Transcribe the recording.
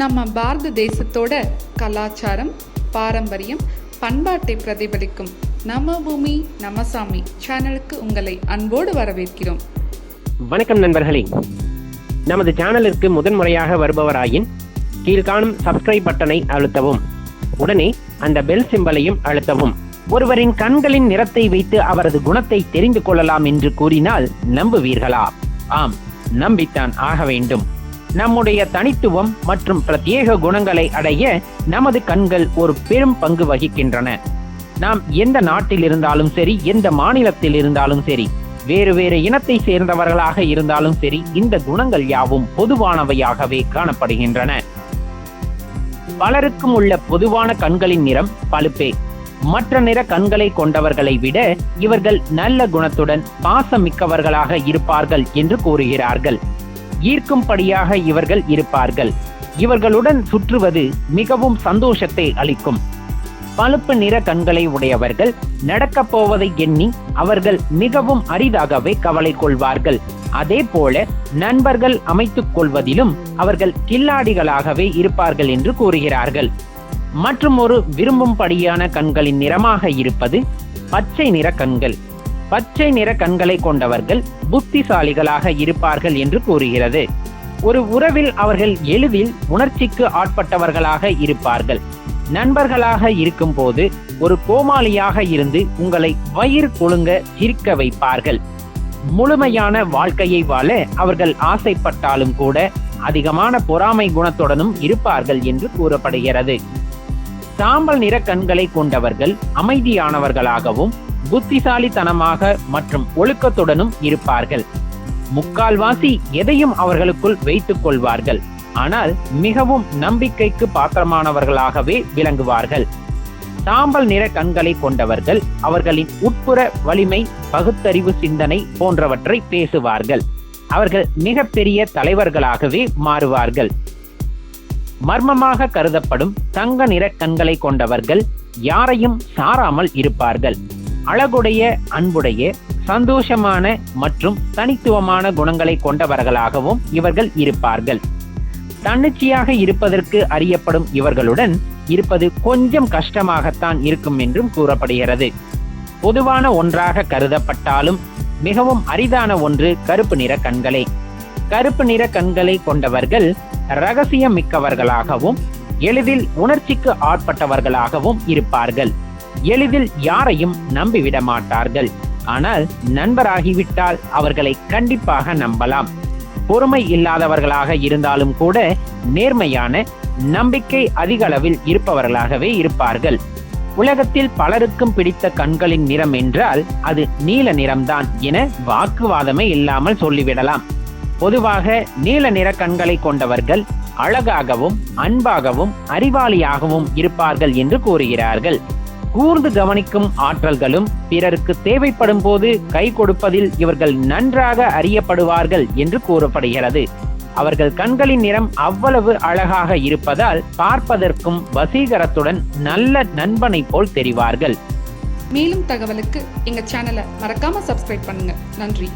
நம்ம பாரத தேசத்தோட கலாச்சாரம் பாரம்பரியம் பண்பாட்டை பிரதிபலிக்கும் நம பூமி நமசாமி சேனலுக்கு உங்களை அன்போடு வரவேற்கிறோம். வணக்கம் நண்பர்களே. நமது சேனலிற்கு முதன்முறையாக வருபவராயின் கீழ்காணும் சப்ஸ்கிரைப் பட்டனை அழுத்தவும் உடனே அந்த பெல் சிம்பலையும் அழுத்தவும். ஒருவரின் கண்களின் நிறத்தை வைத்து அவரது குணத்தை தெரிந்து கொள்ளலாம் என்று கூறினால் நம்புவீர்களா? ஆம் நம்பித்தான் ஆக வேண்டும். நம்முடைய தனித்துவம் மற்றும் பிரத்யேக குணங்களை அடைய நமது கண்கள் ஒரு பெரும் பங்கு வகிக்கின்றன. நாம் எந்த நாட்டில் இருந்தாலும் சரி எந்த மாநிலத்தில் இருந்தாலும் சரி வேறு வேறு இனத்தை சேர்ந்தவர்களாக இருந்தாலும் சரி இந்த குணங்கள் யாவும் பொதுவானவையாகவே காணப்படுகின்றன. பலருக்கும் உள்ள பொதுவான கண்களின் நிறம் பழுப்பே. மற்ற நிற கண்களை கொண்டவர்களை விட இவர்கள் நல்ல குணத்துடன் பாசமிக்கவர்களாக இருப்பார்கள் என்று கூறுகிறார்கள். ஈர்க்கும்படியாக இவர்கள் இருப்பார்கள். இவர்களுடன் சுற்றுவது மிகவும் சந்தோஷத்தை அளிக்கும். பழுப்பு நிற கண்களை உடையவர்கள் நடக்கப் போவதை எண்ணி அவர்கள் மிகவும் அரிதாகவே கவலை கொள்வார்கள். அதே போல நண்பர்கள் அமைத்துக் கொள்வதிலும் அவர்கள் கில்லாடிகளாகவே இருப்பார்கள் என்று கூறுகிறார்கள். மற்றும் ஒரு விரும்பும்படியான கண்களின் நிறமாக இருப்பது பச்சை நிற கண்கள். பச்சை நிற கண்களை கொண்டவர்கள் புத்திசாலிகளாக இருப்பார்கள் என்று கூறுகிறது. ஒரு உறவில் அவர்கள் எளிதில் உணர்ச்சிக்கு ஆட்பட்டவர்களாக இருப்பார்கள். நண்பர்களாக இருக்கும்போது ஒரு கோமாளியாக இருந்து உங்களை வயிறு கொழுங்க சிரிக்க வைப்பார்கள். முழுமையான வாழ்க்கையை வாழ அவர்கள் ஆசைப்பட்டாலும் கூட அதிகமான பொறாமை குணத்துடனும் இருப்பார்கள் என்று கூறப்படுகிறது. சாம்பல் நிற கண்களை கொண்டவர்கள் அமைதியானவர்களாகவும் புத்திசாலித்தனமாக மற்றும் ஒழுக்கத்துடனும் இருப்பார்கள். முக்கால்வாசி எதையும் அவர்களுக்குள் வைத்துக் கொள்வார்கள். ஆனால் மிகவும் நம்பிக்கைக்கு பாத்திரமானவர்களாகவே விளங்குவார்கள். சாம்பல் நிற கண்களை கொண்டவர்கள் அவர்களின் உட்புற வலிமை பகுத்தறிவு சிந்தனை போன்றவற்றை பேசுவார்கள். அவர்கள் மிகப்பெரிய தலைவர்களாகவே மாறுவார்கள். மர்மமாக கருதப்படும் தங்க நிற கண்களை கொண்டவர்கள் யாரையும் சாராமல் இருப்பார்கள். அழகுடைய அன்புடைய சந்தோஷமான மற்றும் தனித்துவமான குணங்களை கொண்டவர்களாகவும் இவர்கள் இருப்பார்கள். தன்னிச்சையாக இருப்பதற்கு அறியப்படும் இவர்களுடன் இருப்பது கொஞ்சம் கஷ்டமாகத்தான் இருக்கும் என்றும் கூறப்படுகிறது. பொதுவான ஒன்றாக கருதப்பட்டாலும் மிகவும் அரிதான ஒன்று கருப்பு நிற கண்களே. கருப்பு நிற கண்களை கொண்டவர்கள் ரகசியம் மிக்கவர்களாகவும் எளிதில் உணர்ச்சிக்கு ஆட்பட்டவர்களாகவும் இருப்பார்கள். எளிதில் யாரையும் நம்பிவிட மாட்டார்கள். ஆனால் நண்பராகிவிட்டால் அவர்களை கண்டிப்பாக நம்பலாம். பொறுமை இல்லாதவர்களாக இருந்தாலும் கூட நேர்மையான நம்பிக்கை அதிக அளவில் இருப்பவர்களாகவே இருப்பார்கள். உலகத்தில் பலருக்கும் பிடித்த கண்களின் நிறம் என்றால் அது நீல நிறம்தான் என வாக்குவாதமே இல்லாமல் சொல்லிவிடலாம். பொதுவாக நீல நிற கண்களை கொண்டவர்கள் அழகாகவும் அன்பாகவும் அறிவாளியாகவும் இருப்பார்கள் என்று கூறுகிறார்கள். கூர்ந்து கவனிக்கும் ஆற்றல்களும் பிறருக்கு தேவைப்படும் போது கை கொடுப்பதில் இவர்கள் நன்றாக அறியப்படுவார்கள் என்று கூறப்படுகிறது. அவர்கள் கண்களின் நிறம் அவ்வளவு அழகாக இருப்பதால் பார்ப்பதற்கும் வசீகரத்துடன் நல்ல நண்பனை போல் தெரிவார்கள். மேலும் தகவலுக்கு எங்க சேனலை மறக்காம சப்ஸ்கிரைப் பண்ணுங்க. நன்றி.